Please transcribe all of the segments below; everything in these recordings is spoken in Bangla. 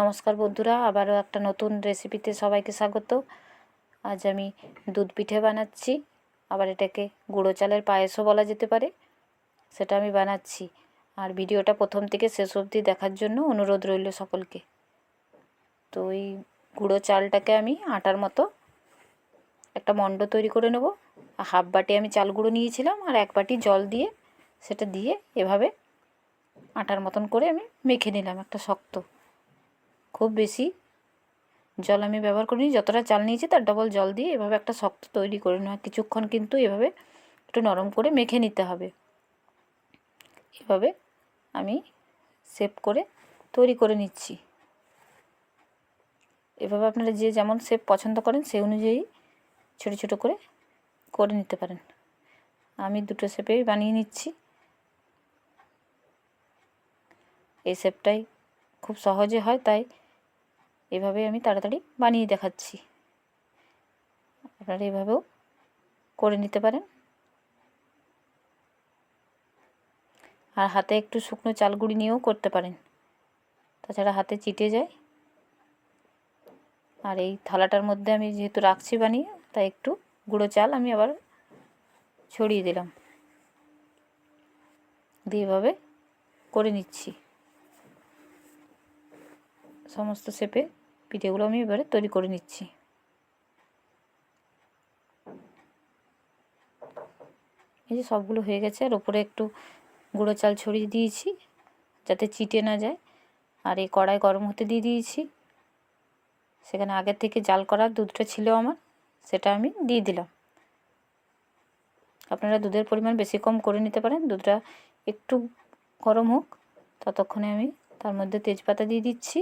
নমস্কার বন্ধুরা, আবারও একটা নতুন রেসিপিতে সবাইকে স্বাগত। আজ আমি দুধ পিঠে বানাচ্ছি। আবার এটাকে গুঁড়ো চালের পায়েসও বলা যেতে পারে। সেটা আমি বানাচ্ছি। আর ভিডিওটা প্রথম থেকে শেষ অবধি দেখার জন্য অনুরোধ রইল সকলকে। তো ওই গুঁড়ো চালটাকে আমি আটার মতো একটা মণ্ড তৈরি করে নেব। হাফ বাটি আমি চাল গুঁড়ো নিয়েছিলাম আর এক বাটি জল দিয়ে, সেটা দিয়ে এভাবে আটার মতন করে আমি মেখে নিলাম একটা শক্ত। খুব বেশি জল আমি ব্যবহার করিনি। যতটা চাল নিয়েছি তার ডবল জল দিয়ে এভাবে একটা শক্ত তৈরি করে নেওয়া। কিছুক্ষণ কিন্তু এভাবে একটু নরম করে মেখে নিতে হবে। এভাবে আমি শেপ করে তৈরি করে নিচ্ছি। এভাবে আপনারা যে যেমন শেপ পছন্দ করেন সেই অনুযায়ী ছোটো ছোটো করে করে নিতে পারেন। আমি দুটো শেপেই বানিয়ে নিচ্ছি। এই শেপটাই খুব সহজে হয়, তাই এভাবে আমি তাড়াতাড়ি বানিয়ে দেখাচ্ছি। আপনারা এভাবেও করে নিতে পারেন। আর হাতে একটু শুকনো চালগুড়ি নিয়েও করতে পারেন। তাছাড়া হাতে চিটে যায়। আর এই থালাটার মধ্যে আমি যেহেতু রাখছি বানিয়ে, তাই একটু গুঁড়ো চাল আমি আবার ছড়িয়ে দিলাম। দিয়ে এভাবে করে নিচ্ছি। সমস্ত শেপে পিঠেগুলো আমি এবারে তৈরি করে নিচ্ছি। এই যে সবগুলো হয়ে গেছে, আর ওপরে একটু গুঁড়ো চাল ছড়িয়ে দিয়েছি যাতে চিটে না যায়। আর এই কড়াই গরম হতে দিয়ে দিয়েছি। সেখানে আগের থেকে জাল করার দুধটা ছিল আমার, সেটা আমি দিয়ে দিলাম। আপনারা দুধের পরিমাণ বেশি কম করে নিতে পারেন, দুধটা একটু গরম হোক, ততক্ষণে আমি তার মধ্যে তেজপাতা দিয়ে দিচ্ছি।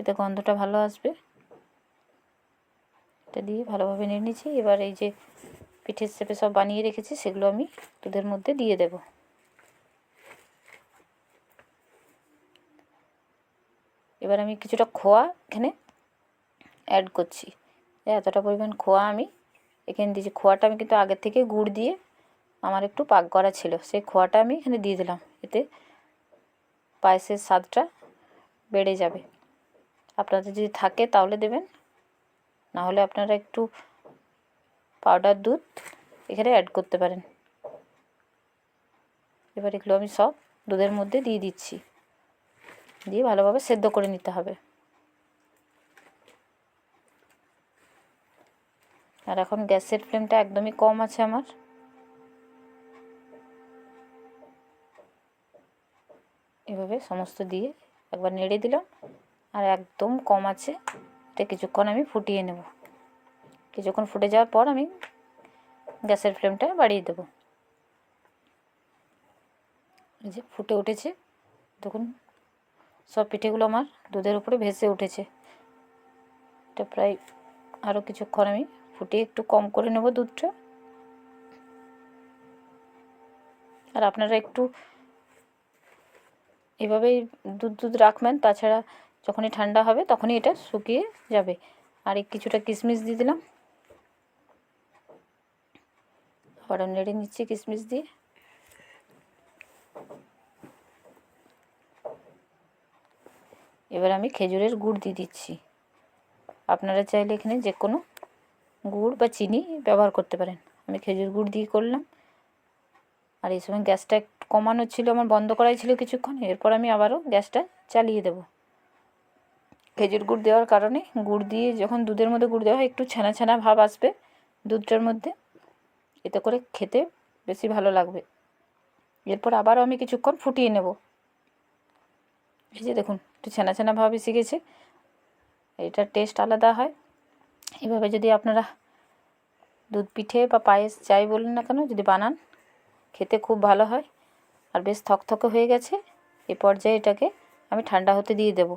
এতে গন্ধটা ভালো আসবে। এটা দিয়ে ভালোভাবে নিয়ে নিচ্ছি। এবার এই যে পিঠের শেপে সব বানিয়ে রেখেছি, সেগুলো আমি দুধের মধ্যে দিয়ে দেব। এবার আমি কিছুটা খোয়া এখানে অ্যাড করছি। এতটা পরিমাণ খোয়া আমি এখানে দিয়েছি খোয়াটা আমি কিন্তু আগের থেকে গুড় দিয়ে আমার একটু পাক করা ছিল। সেই খোয়াটা আমি এখানে দিয়ে দিলাম। এতে পায়েসের স্বাদটা বেড়ে যাবে। আপনাদের যদি থাকে তাহলে দেবেন। না হলে আপনারা একটু পাউডার দুধ এখানে অ্যাড করতে পারেন। এবার এগুলো আমি সব দুধের মধ্যে দিয়ে দিচ্ছি। দিয়ে ভালোভাবে সেদ্ধ করে নিতে হবে। আর এখন গ্যাসের ফ্লেমটা একদমই কম আছে আমার। এভাবে সমস্ত দিয়ে একবার নেড়ে দিলাম। আর একদম কম আছে। এটা কিছুক্ষণ আমি ফুটিয়ে নেব। কিছুক্ষণ ফুটে যাওয়ার পর আমি গ্যাসের ফ্লেমটা বাড়িয়ে দেবো। যে ফুটে উঠেছে। দেখুন, সব পিঠেগুলো আমার দুধের উপরে ভেসে উঠেছে। এটা প্রায় আরও কিছুক্ষণ আমি ফুটিয়ে একটু কম করে নেব দুধটা। আর আপনারা একটু এভাবেই দুধ দুধ রাখবেন, তাছাড়া যখনই ঠান্ডা হবে তখনই এটা শুকিয়ে যাবে। আর কিছুটা কিশমিশ দিয়ে দিলাম। আবারও নেড়ে নিচ্ছি কিশমিশ দিয়ে। এবার আমি খেজুরের গুড় দিয়ে দিচ্ছি। আপনারা চাইলে এখানে যে কোনো গুড় বা চিনি ব্যবহার করতে পারেন। আমি খেজুর গুড় দিয়ে করলাম। আর এই সময় গ্যাসটা কমানো ছিল, আমার বন্ধ করাই ছিল কিছুক্ষণ। এরপর আমি আবারও গ্যাসটা চালিয়ে দেবো। খেজুর গুড় দেওয়ার কারণে গুড় দিয়ে যখন দুধের মধ্যে গুড় দেওয়া হয়, একটু ছানা ছানা ভাব আসবে দুধটার মধ্যে। এতে করে খেতে বেশি ভালো লাগবে। এরপর আবারও আমি কিছুক্ষণ ফুটিয়ে নেব। এই যে দেখুন, একটু ছানা ছানা ভাব এসে গেছে। এটার টেস্ট আলাদা হয়। এভাবে যদি আপনারা দুধ পিঠে বা পায়েস যাই বলুন না কেন, যদি বানান, খেতে খুব ভালো হয়। আর বেশ থকথকে হয়ে গেছে। এ পর্যায়ে এটাকে আমি ঠান্ডা হতে দিয়ে দেবো।